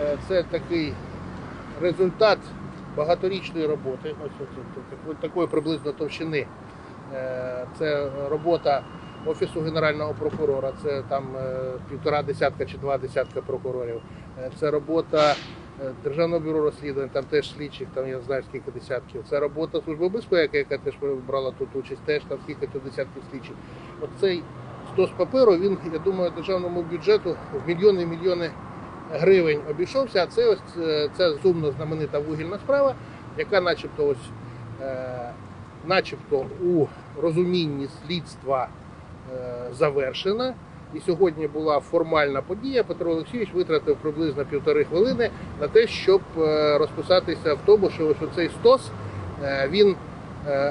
Е, Це такий результат багаторічної роботи. Ось ось, такої приблизно товщини. Е, Це робота Офісу Генерального прокурора, це там е, півтора десятка чи два десятка прокурорів. Це робота Державного бюро розслідувань, там теж слідчих, там я знаю скільки десятків. Це робота Служби безпеки, яка теж брала тут участь, теж там скільки то десятків слідчих. От цей стос паперу, він, я думаю, державному бюджету в мільйони мільйони гривень обійшовся. А це ось е, це зумно знаменита вугільна справа, яка начебто ось е, начебто у розумінні слідства е, завершена. І сьогодні була формальна подія. Петро Олексійович витратив приблизно півтори хвилини на те, щоб розписатися в тому, що ось оцей стос він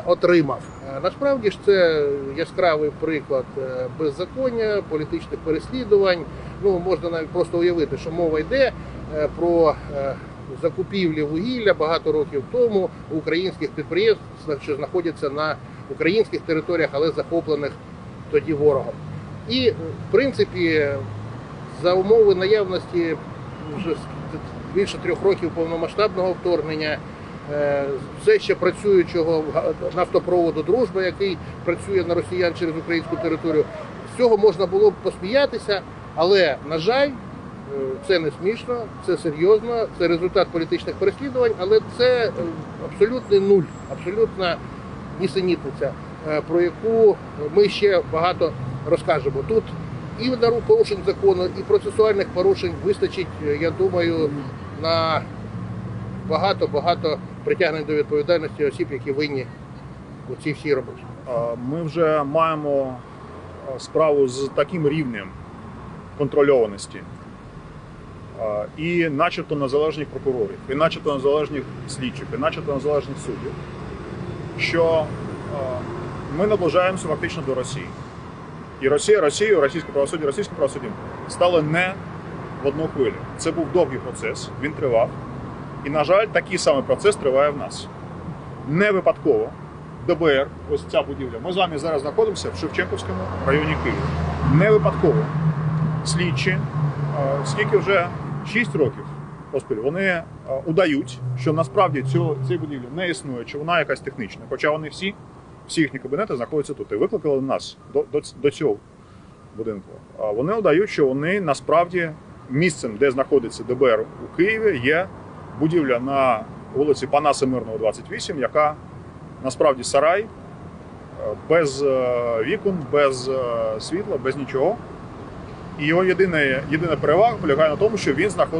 отримав. Е, Насправді ж це яскравий приклад е, беззаконня, політичних переслідувань. Ну можна навіть просто уявити, що мова йде е, про е, закупівлі вугілля багато років тому у українських підприємств, що знаходяться на українських територіях, але захоплених тоді ворогом. І е, в принципі, за умови наявності вже більше трьох років повномасштабного вторгнення. Е, Все ще працюючого нафтопроводу Дружба, який працює на росіян через українську територію. З цього можна було б посміятися, але на жаль, е, це не смішно, це серйозно, це результат політичних переслідувань, але це е, абсолютний нуль, абсолютна нісенітниця, про яку ми ще багато розкажемо. Тут і на порушень закону, і процесуальних порушень вистачить, я думаю, на багато-багато притягнень до відповідальності осіб, які винні у цій всій роботі. Ми вже маємо справу з таким рівнем контрольованості і начебто незалежних прокурорів, і начебто незалежних слідчих, і начебто незалежних суддів, що ми наближаємося фактично до Росії. І Росія, Росію, російське правосуддя, російське правосуддя стали не в одну хвилю. Це був довгий процес, він тривав. І, на жаль, такий самий процес триває в нас. Не випадково ДБР, ось ця будівля. Ми з вами зараз знаходимося в Шевченківському районі Києва. Не випадково слідчі, е, скільки вже 6 років поспіль, вони е, удають, що насправді цього, цієї будівлі не існує, чи вона якась технічна. Хоча вони всі, всі їхні кабінети знаходяться тут. І викликали нас до, до, до цього будинку. Вони удають, що вони насправді місцем, де знаходиться ДБР у Києві, є будівля на вулиці Панаса Мирного, 28, яка насправді сарай, е, без е, вікон, без е, світла, без нічого. І його єдина, єдина перевага полягає на тому, що він знаходиться.